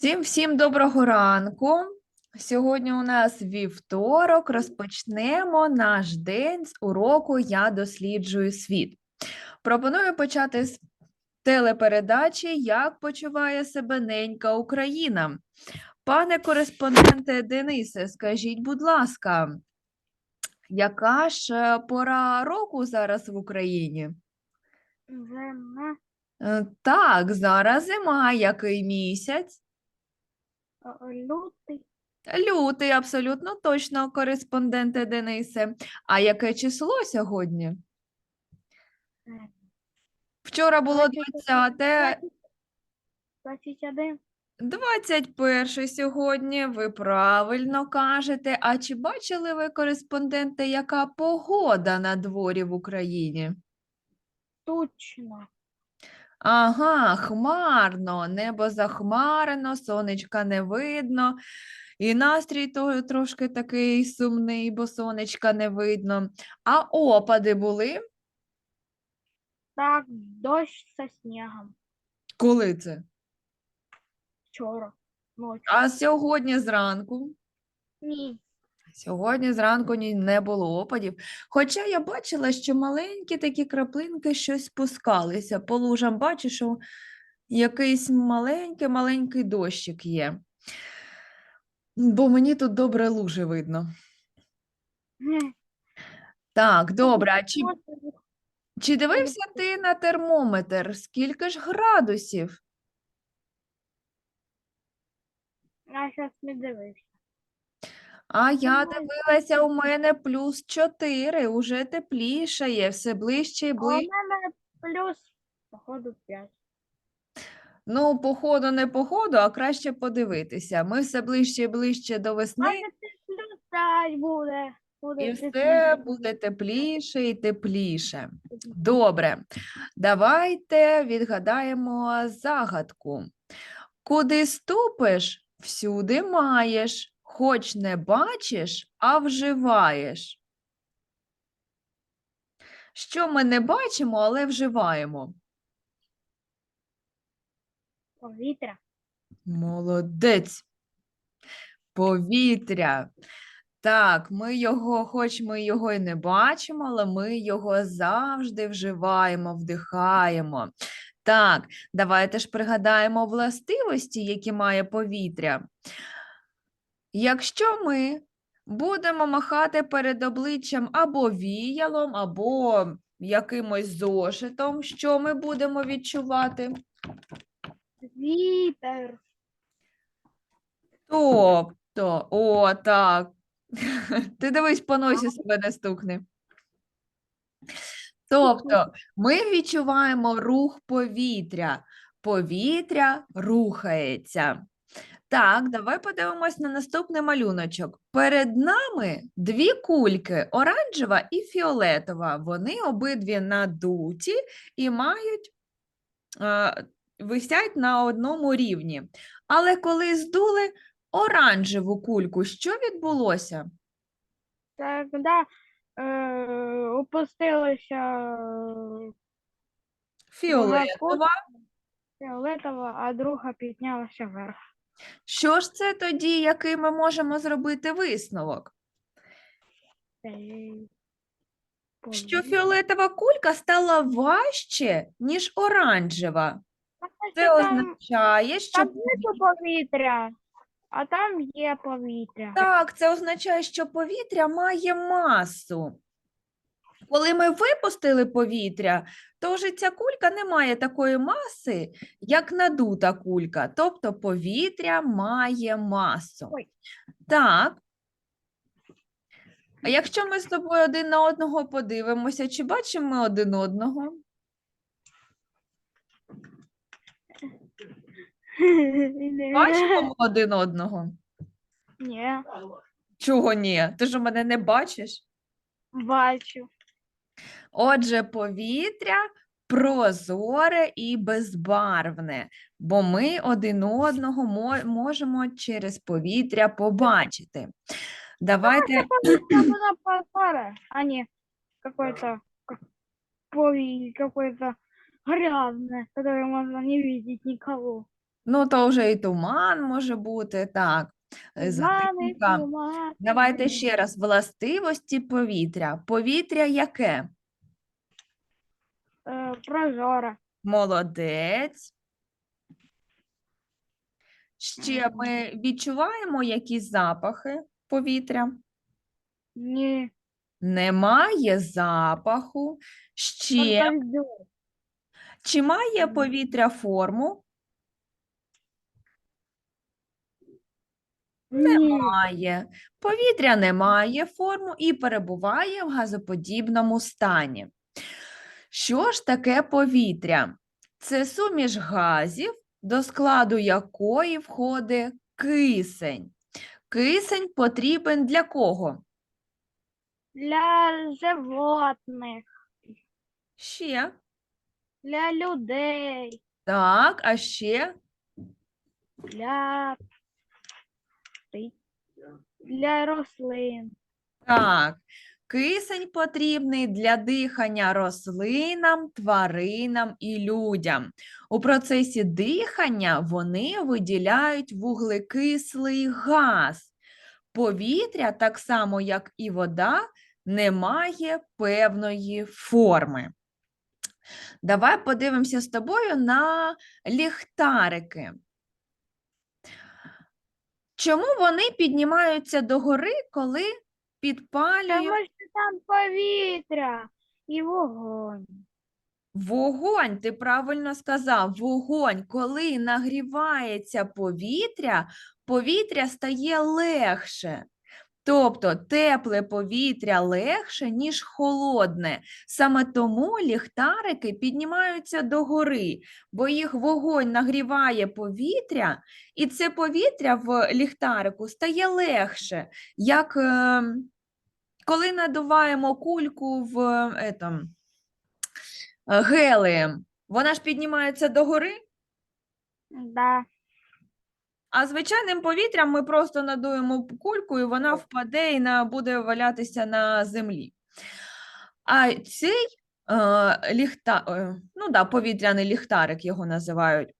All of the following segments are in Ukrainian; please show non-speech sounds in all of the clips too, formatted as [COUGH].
Всім всім доброго ранку. Сьогодні у нас вівторок. Розпочнемо наш день з уроку Я досліджую світ. Пропоную почати з телепередачі Як почуває себе ненька Україна. Пане кореспонденте Денисе, скажіть, будь ласка, яка ж е, пора року зараз в Україні? Зима, Е, Так, зараз зима, який місяць? Лютий, Лютий, абсолютно точно, кореспонденте Денисе. А яке число сьогодні? Е. Вчора було Двадцять 20, 21. 21 сьогодні. Ви правильно кажете. А чи бачили ви, кореспонденте, яка погода на дворі в Україні? Тучно. Ага, хмарно, небо захмарено, сонечка не видно. І настрій то трошки такий сумний, бо сонечка не видно. А опади були? Так, дощ со снегом. Коли це? Вчора. Ночі. А сьогодні зранку? Ні. Сьогодні зранку ні, не було опадів. Хоча я бачила, що маленькі такі краплинки щось спускалися. По лужам бачу, що якийсь маленький-маленький дощик є. Бо мені тут добре лужи видно. Так, добре. А чи, чи дивився ти на термометр? Скільки ж градусів? Я зараз не дивився. А я дивилася, у мене плюс 4, уже теплішає, все ближче і А у мене плюс, походу, 5. Ну, походу, не походу, а краще подивитися. Ми все ближче і ближче до весни, плюс 5 буде. буде і все буде тепліше і тепліше. Добре, давайте відгадаємо загадку. Куди ступиш, всюди маєш, хоч не бачиш, а вживаєш. Що ми не бачимо, але вживаємо? Повітря. Молодець. Повітря. Так, ми його, хоч ми його і не бачимо, але ми його завжди вживаємо, вдихаємо. Так, давайте ж пригадаємо властивості, які має повітря. Якщо ми будемо махати перед обличчям або віялом, або якимось зошитом, що ми будемо відчувати? Вітер. Тобто, о, так. Ти дивись, по носі себе не стукни. Тобто, ми відчуваємо рух повітря. Повітря рухається. Так, давай подивимось на наступний малюночок. Перед нами дві кульки оранжева і фіолетова. Вони обидві надуті і мають е, висять на одному рівні. Але коли здули оранжеву кульку, що відбулося? Так, да, е, опустилася е, Фіолетова. фіолетова, а друга піднялася вверх. Що ж це тоді, який ми можемо зробити висновок? Що фіолетова кулька стала важче, ніж оранжева. Це означає, що нету повітря, а там є повітря. так, це означає, що повітря має масу. Коли ми випустили повітря, то вже ця кулька не має такої маси, як надута кулька. Тобто повітря має масу. Так. А якщо ми з тобою один на одного подивимося, чи бачимо ми один одного? [LAUGHS] Бачимо ми один одного? Ні, Чого ні? Ти ж мене не бачиш? бачу. Отже, повітря прозоре і безбарвне, бо ми один одного можемо через повітря побачити. Давайте прозоре, а не какое-то какое-то грязное, которое можно не видеть никого. Ну, то вже і туман може бути, так. Е, тумани. Давайте ще раз. Властивості повітря. Повітря яке? Е, Прозора. Молодець. Ще ми відчуваємо якісь запахи повітря. Ні. Немає запаху. Ще чи має повітря форму? Ні. Має. Повітря не має форму і перебуває в газоподібному стані. Що ж таке повітря? Це суміш газів, до складу якої входить кисень. Кисень потрібен для кого? Для животних, Ще. для людей, Так, а ще для, птиць, для рослин. так. Кисень потрібний для дихання рослинам, тваринам і людям. У процесі дихання вони виділяють вуглекислий газ. Повітря, так само як і вода, не має певної форми. Давай подивимося з тобою на ліхтарики. Чому вони піднімаються догори, коли підпалюють Тому що там повітря і вогонь. Вогонь, ти правильно сказав, вогонь, коли нагрівається повітря, повітря стає легше. Тобто тепле повітря легше, ніж холодне. Саме тому ліхтарики піднімаються догори, бо їх вогонь нагріває повітря, і це повітря в ліхтарику стає легше, як е, коли надуваємо кульку в е, е, гелієм, вона ж піднімається догори, Да. А звичайним повітрям ми просто надуємо кульку, і вона впаде і на, буде валятися на землі. А цей е, ліхта, е, ну да, повітряний ліхтарик його називають,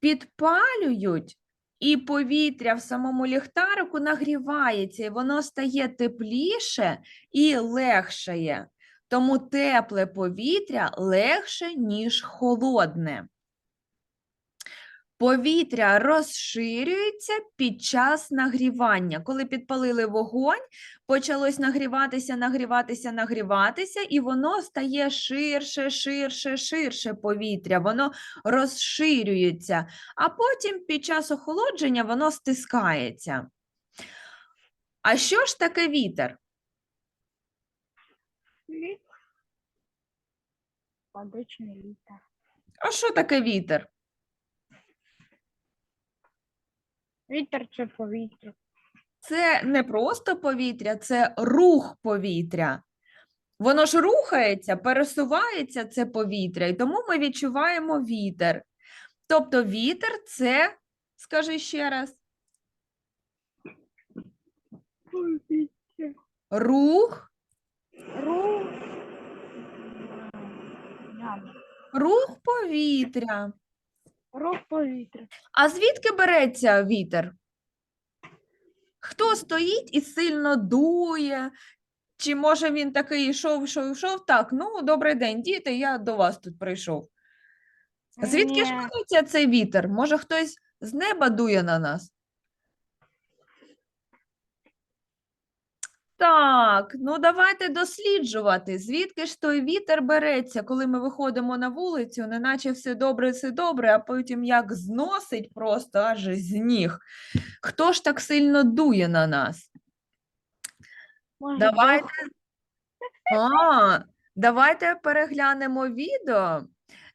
підпалюють, і повітря в самому ліхтарику нагрівається, і воно стає тепліше і легшає. Тому тепле повітря легше, ніж холодне. Повітря розширюється під час нагрівання. Коли підпалили вогонь, почалось нагріватися, нагріватися, нагріватися, і воно стає ширше, ширше, ширше повітря, воно розширюється, а потім під час охолодження воно стискається. А що ж таке вітер? Обичний літер. А що таке вітер? Вітер це повітря. Це не просто повітря, це рух повітря. Воно ж рухається, пересувається це повітря, і тому ми відчуваємо вітер. Тобто вітер це, скажи ще раз, Повітря. рух, Рух. Рух повітря. Рух повітря. А звідки береться вітер? Хто стоїть і сильно дує? Чи може він такий йшов, йшов, йшов? Так, ну, добрий день, діти, я до вас тут прийшов. Звідки ж береться цей вітер? Може, хтось з неба дує на нас? Так, ну давайте досліджувати, звідки ж той вітер береться, коли ми виходимо на вулицю, неначе все добре, все добре, а потім як зносить просто аж з ніг. Хто ж так сильно дує на нас? Може, Давайте. А, давайте переглянемо відео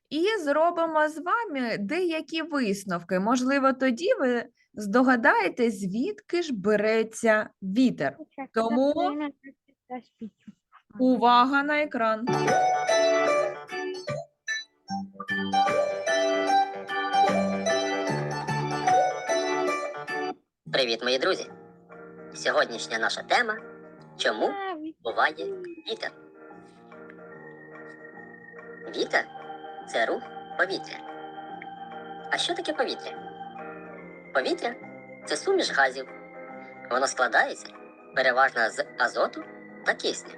і зробимо з вами деякі висновки. Можливо, тоді ви здогадаєтесь, звідки ж береться вітер. Тому-. Увага на екран. Привіт, мої друзі! Сьогоднішня наша тема чому буває вітер? Вітер це рух повітря. А що таке повітря? Повітря це суміш газів. Воно складається переважно з азоту та кисню.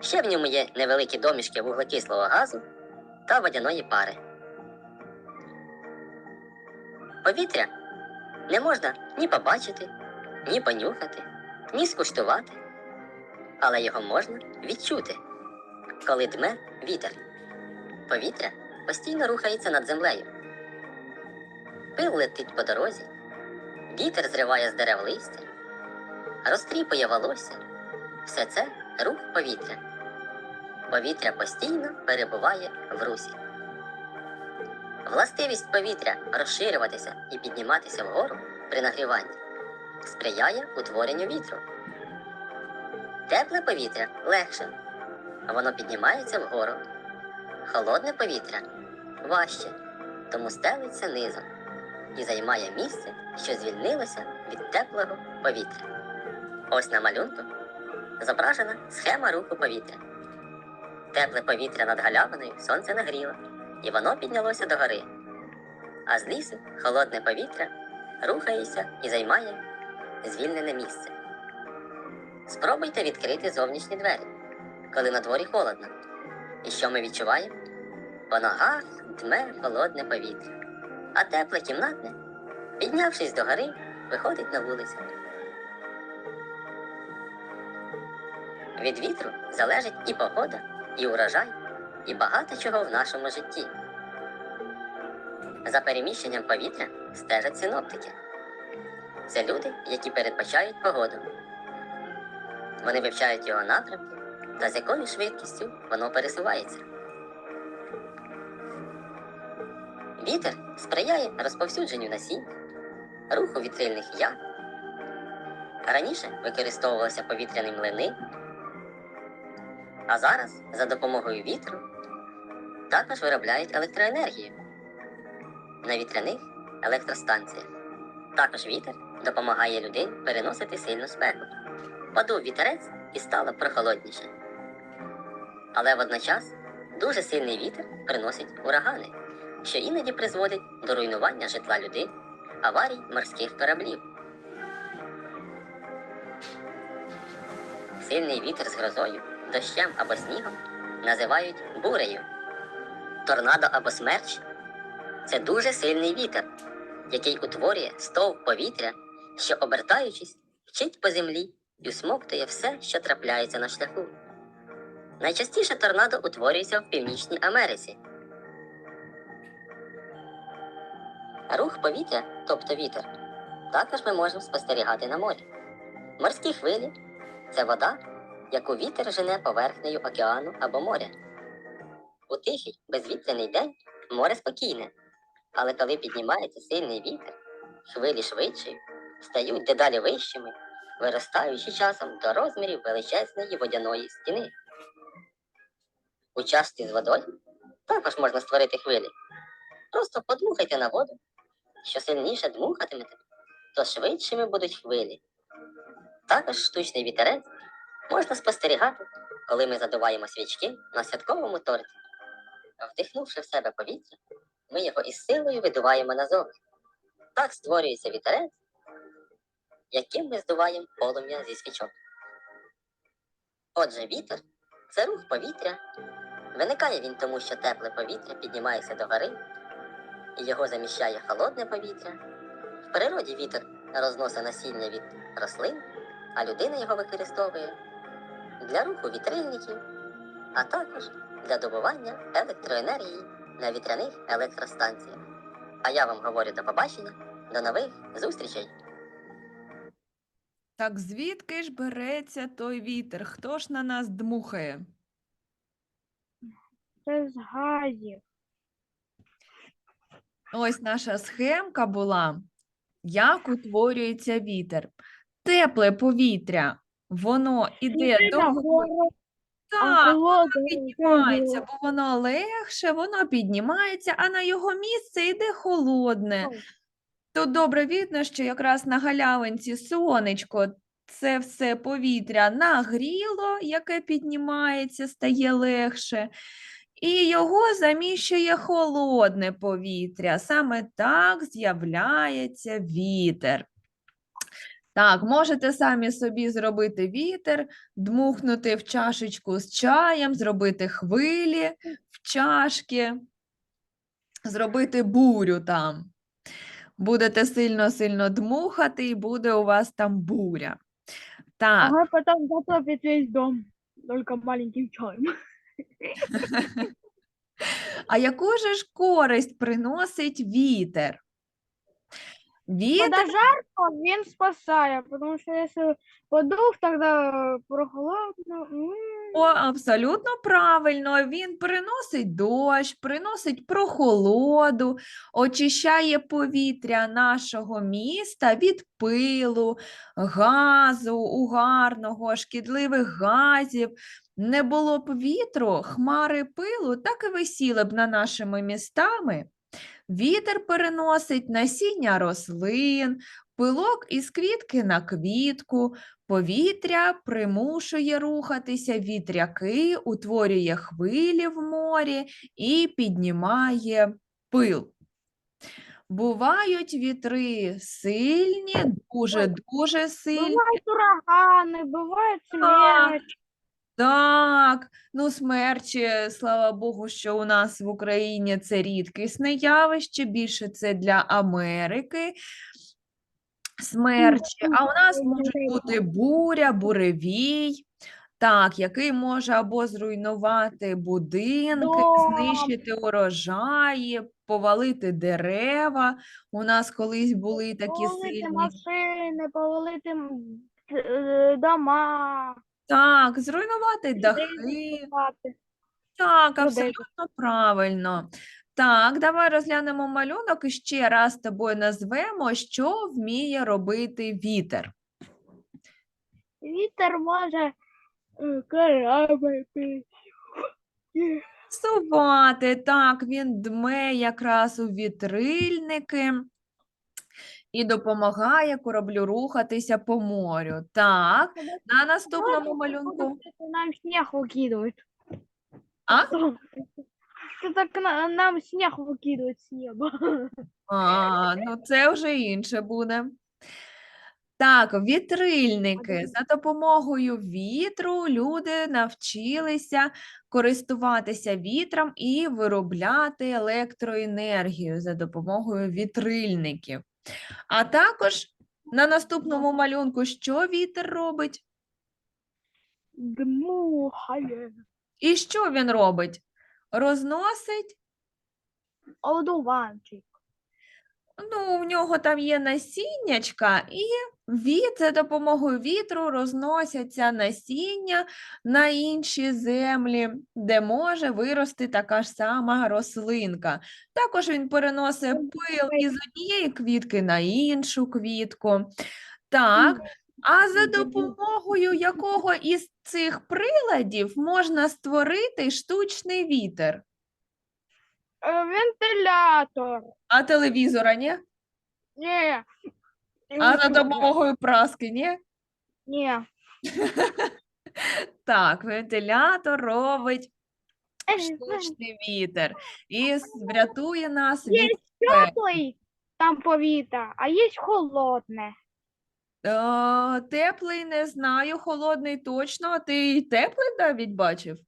Ще в ньому є невеликі домішки вуглекислого газу та водяної пари. Повітря не можна ні побачити, ні понюхати, ні скуштувати, але його можна відчути, коли дме вітер. Повітря постійно рухається над землею. Пил летить по дорозі, вітер зриває з дерев листя, розтріпує волосся. Все це рух повітря. Повітря постійно перебуває в русі. Властивість повітря розширюватися і підніматися вгору при нагріванні сприяє утворенню вітру. Тепле повітря легше, воно піднімається вгору. Холодне повітря важче, тому стелиться низом і займає місце, що звільнилося від теплого повітря. Ось на малюнку зображена схема руху повітря. Тепле повітря над галявиною сонце нагріло, і воно піднялося до гори. А з лісу холодне повітря рухається і займає звільнене місце. Спробуйте відкрити зовнішні двері, коли на дворі холодно. І що ми відчуваємо? По ногах дме холодне повітря, а тепле кімнатне, піднявшись до гори, виходить на вулицю. Від вітру залежить і погода, і урожай, і багато чого в нашому житті. За переміщенням повітря стежать синоптики. Це люди, які передбачають погоду. Вони вивчають його напрямки та з якою швидкістю воно пересувається. Вітер сприяє розповсюдженню насіння, руху вітрильних ям. Раніше використовувалися повітряні млини, а зараз за допомогою вітру також виробляють електроенергію на вітряних електростанціях. Також вітер допомагає людині переносити сильну спеку. Подув вітерець і стало прохолодніше. Але водночас дуже сильний вітер приносить урагани, що іноді призводить до руйнування житла людей, аварій морських кораблів. Сильний вітер з грозою, дощем або снігом називають бурею. Торнадо або смерч це дуже сильний вітер, який утворює стовп повітря, що, обертаючись, вчить по землі і усмоктує все, що трапляється на шляху. Найчастіше торнадо утворюється в Північній Америці. Рух повітря, тобто вітер, також ми можемо спостерігати на морі. Морські хвилі це вода, яку вітер жене поверхнею океану або моря. У тихий, безвітряний день море спокійне, але коли піднімається сильний вітер, хвилі швидші, стають дедалі вищими, виростаючи часом до розмірів величезної водяної стіни. У частці з водою також можна створити хвилі. Просто подмухайте на воду. Що сильніше дмухатимете, то швидшими будуть хвилі. Також штучний вітерець можна спостерігати, коли ми задуваємо свічки на святковому торті. Вдихнувши в себе повітря, ми його із силою видуваємо назовні. Так створюється вітерець, яким ми здуваємо полум'я зі свічок. Отже, вітер це рух повітря. Виникає він тому, що тепле повітря піднімається до гори, і його заміщає холодне повітря. В природі вітер розносить насіння від рослин, а людина його використовує для руху вітрильників, а також для добування електроенергії на вітряних електростанціях. А я вам говорю до побачення, до нових зустрічей! Так звідки ж береться той вітер? Хто ж на нас дмухає? Це з газів. Ось наша схемка була, як утворюється вітер. Тепле повітря, воно іде до а Так, холодне піднімається, бо воно легше, воно піднімається, а на його місце йде холодне. Тут добре видно, що якраз на галявинці сонечко це все повітря нагріло, яке піднімається, стає легше. І його заміщує холодне повітря. Саме так з'являється вітер. Так, можете самі собі зробити вітер, дмухнути в чашечку з чаєм, зробити хвилі в чашки, зробити бурю там. Будете сильно-сильно дмухати, і буде у вас там буря. Так, Ага, потом затопит весь дом. Только маленьким чаем. [LAUGHS] а яку же ж користь приносить вітер? Вітер жарко, він спасає, потому що якщо подув, тогда прохолодно. О, абсолютно правильно. Він приносить дощ, приносить прохолоду, очищає повітря нашого міста від пилу, газу, угарного, шкідливих газів. Не було б вітру, хмари пилу так і висіли б над нашими містами. Вітер переносить насіння рослин, пилок із квітки на квітку, Повітря примушує рухатися вітряки, утворює хвилі в морі і піднімає пил. Бувають вітри сильні, дуже-дуже сильні. Бувають урагани, бувають А. Так, ну смерчі, слава Богу, що у нас в Україні це рідкісне явище, більше це для Америки. Смерчі, а у нас може бути буря, буревій, так, який може або зруйнувати будинки, знищити урожаї, повалити дерева. У нас колись були такі Повалити сильні. машини, повалити е, дома. Так, зруйнувати дахи. зруйнувати. Так, абсолютно правильно. Так, давай розглянемо малюнок і ще раз тобою назвемо, що вміє робити вітер. Вітер може е, кораблики. Сувати, так, він дме якраз у вітрильники і допомагає кораблю рухатися по морю. Так, на наступному малюнку. Нам снег выкидывают. А? Что так на- нам снег выкидывают с неба. А, ну це вже інше буде. Так, вітрильники. За допомогою вітру люди навчилися користуватися вітром і виробляти електроенергію за допомогою вітрильників. А також на наступному малюнку, що вітер робить? Дмухає. І що він робить? Розносить Одуванчик. Ну, в нього там є насіннячка, і від, за допомогою вітру розносяться насіння на інші землі, де може вирости така ж сама рослинка. Також він переносить пил із однієї квітки на іншу квітку. Так, а за допомогою якого із цих приладів можна створити штучний вітер? Е, Вентилятор. А телевізора, ні? Не. А за допомогою праски, ні? Не. [LAUGHS] Так, вентилятор робить Е, штучний вітер і врятує нас Є від спеки. Теплий там повітря, а є холодне. Е, Теплий не знаю, холодний точно. А ти й теплий навіть бачив?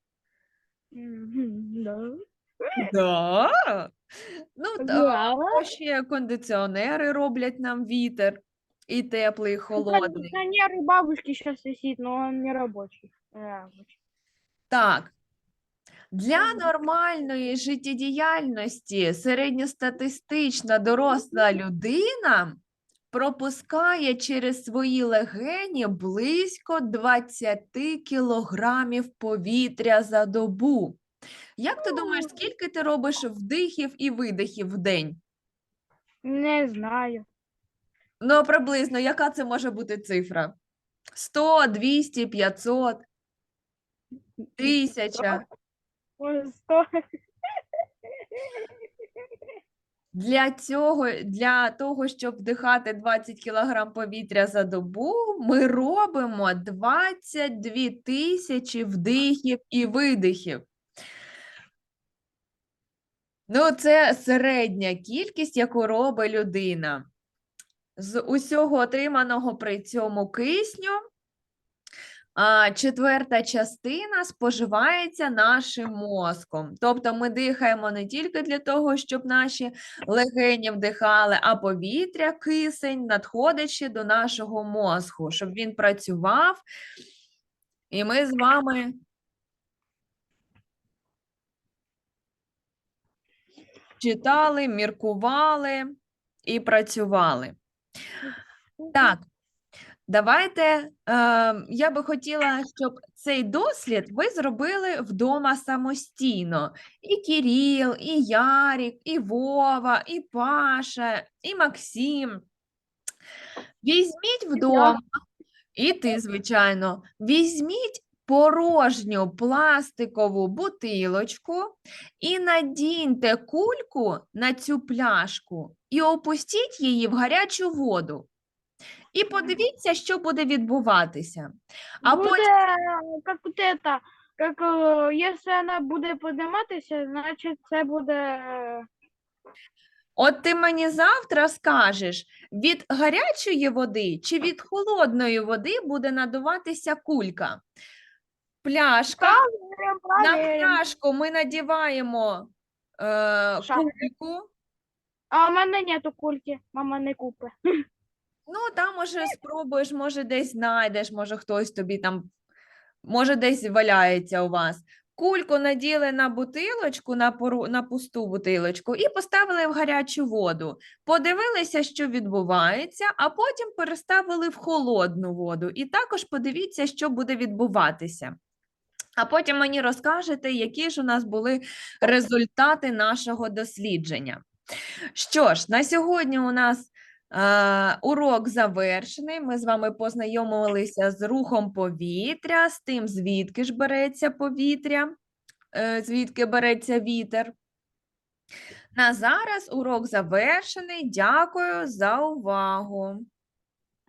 Мгм, да. Да. Ну, та, а ще кондиціонери роблять нам вітер. І теплий, і холодний. Кондиционер у бабушки сейчас висит, но он не рабочий. Рабочий. Так. Для нормальної життєдіяльності середньостатистична доросла людина пропускає через свої легені близько 20 кілограмів повітря за добу. Як ти думаєш, скільки ти робиш вдихів і видихів в день? Не знаю. Ну, приблизно, яка це може бути цифра? 100, 200, 500, 1000? Может, сто. Для цього, для того, щоб вдихати 20 кг повітря за добу, ми робимо 22 тисячі вдихів і видихів. Ну, це середня кількість, яку робить людина. З усього отриманого при цьому кисню, четверта частина споживається нашим мозком. Тобто ми дихаємо не тільки для того, щоб наші легені вдихали, а повітря, кисень надходить ще до нашого мозку, щоб він працював. І ми з вами читали, міркували і працювали. Так, давайте. Е, я би хотіла, щоб цей дослід ви зробили вдома самостійно. І Кіріл, і Ярік, і Вова, і Паша, і Максим. Візьміть вдома, і ти, звичайно, візьміть порожню пластикову бутилочку і надіньте кульку на цю пляшку і опустіть її в гарячу воду. І подивіться, що буде відбуватися. А буде, потім як от это, як, е, якщо вона буде підніматися, значить це буде От ти мені завтра скажеш, від гарячої води чи від холодної води буде надуватися кулька. Пляшка, на пляшку ми надіваємо е, кульку. А у мене нету кульки, мама не купить. Ну, там може спробуєш, може десь знайдеш, може хтось тобі там, може десь валяється у вас. Кульку наділи на бутилочку, на, пору, на пусту бутилочку і поставили в гарячу воду. Подивилися, що відбувається, а потім переставили в холодну воду. І також подивіться, що буде відбуватися. А потім мені розкажете, які ж у нас були результати нашого дослідження. Що ж, на сьогодні у нас е, урок завершений. Ми з вами познайомилися з рухом повітря, з тим, звідки ж береться повітря, е, звідки береться вітер. На зараз урок завершений. Дякую за увагу.